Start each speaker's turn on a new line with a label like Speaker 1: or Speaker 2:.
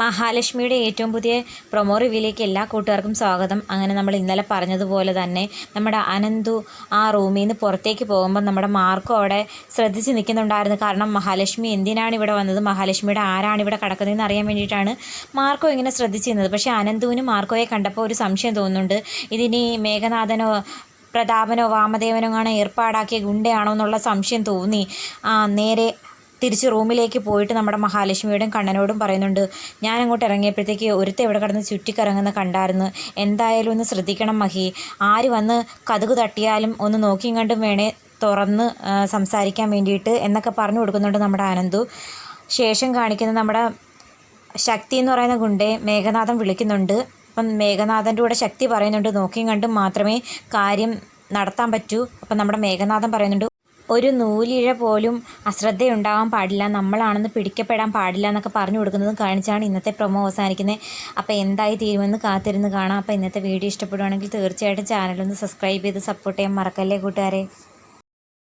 Speaker 1: മഹാലക്ഷ്മിയുടെ ഏറ്റവും പുതിയ പ്രൊമോ റിവ്യൂലേക്ക് എല്ലാ കൂട്ടുകാർക്കും സ്വാഗതം. അങ്ങനെ നമ്മൾ ഇന്നലെ പറഞ്ഞതുപോലെ തന്നെ നമ്മുടെ അനന്തു ആ റൂമിൽ നിന്ന് പുറത്തേക്ക് പോകുമ്പോൾ നമ്മുടെ മാർക്കും അവിടെ ശ്രദ്ധിച്ച് നിൽക്കുന്നുണ്ടായിരുന്നു. കാരണം മഹാലക്ഷ്മി എന്തിനാണ് ഇവിടെ വന്നത്? മഹാലക്ഷ്മിയുടെ ആരാണ് ഇവിടെ കിടക്കുന്നതെന്ന് അറിയാൻ വേണ്ടിയിട്ടാണ് മാർക്കോ ഇങ്ങനെ ശ്രദ്ധിച്ചിരുന്നത്. പക്ഷേ അനന്തുവിന് മാർക്കോയെ കണ്ടപ്പോൾ ഒരു സംശയം തോന്നുന്നുണ്ട്. ഇതിനി മേഘനാഥനോ പ്രതാപനോ വാമദേവനോ ആണ് ഏർപ്പാടാക്കിയ ഗുണ്ടയാണോ എന്നുള്ള സംശയം തോന്നി. നേരെ തിരിച്ച് റൂമിലേക്ക് പോയിട്ട് നമ്മുടെ മഹാലക്ഷ്മിയോടും കണ്ണനോടും പറയുന്നുണ്ട് ഞാൻ അങ്ങോട്ട് ഇറങ്ങിയപ്പോഴത്തേക്ക് ഒരുത്ത ഇവിടെ കിടന്ന് ചുറ്റിക്കറങ്ങുന്ന കണ്ടായിരുന്നു. എന്തായാലും ഒന്ന് ശ്രദ്ധിക്കണം മഹി. ആര് വന്ന് കതുക് തട്ടിയാലും ഒന്ന് നോക്കിയും കണ്ടും വേണേ തുറന്ന് സംസാരിക്കാൻ വേണ്ടിയിട്ട് എന്നൊക്കെ പറഞ്ഞു കൊടുക്കുന്നുണ്ട് നമ്മുടെ ആനന്ദു ശേഷം കാണിക്കുന്ന നമ്മുടെ ശക്തി എന്ന് പറയുന്ന ഗുണ്ടേ മേഘനാഥൻ വിളിക്കുന്നുണ്ട്. അപ്പം മേഘനാഥന്റെ കൂടെ ശക്തി പറയുന്നുണ്ട് നോക്കിയും കണ്ടും മാത്രമേ കാര്യം നടത്താൻ പറ്റൂ. അപ്പം നമ്മുടെ മേഘനാഥൻ പറയുന്നുണ്ട് ഒരു നൂലിഴ പോലും അശ്രദ്ധയുണ്ടാവാൻ പാടില്ല. നമ്മളാണെന്ന് പിടിക്കപ്പെടാൻ പാടില്ല എന്നൊക്കെ പറഞ്ഞു കൊടുക്കുന്നതും കാണിച്ചാണ് ഇന്നത്തെ പ്രൊമോ അവസാനിക്കുന്നത്. അപ്പോൾ എന്തായി തീരുമെന്ന് കാത്തിരുന്ന് കാണാം. അപ്പോൾ ഇന്നത്തെ വീഡിയോ ഇഷ്ടപ്പെടുവാണെങ്കിൽ തീർച്ചയായിട്ടും ചാനലൊന്ന് സബ്സ്ക്രൈബ് ചെയ്ത് സപ്പോർട്ട് ചെയ്യാൻ മറക്കല്ലേ കൂട്ടുകാരെ?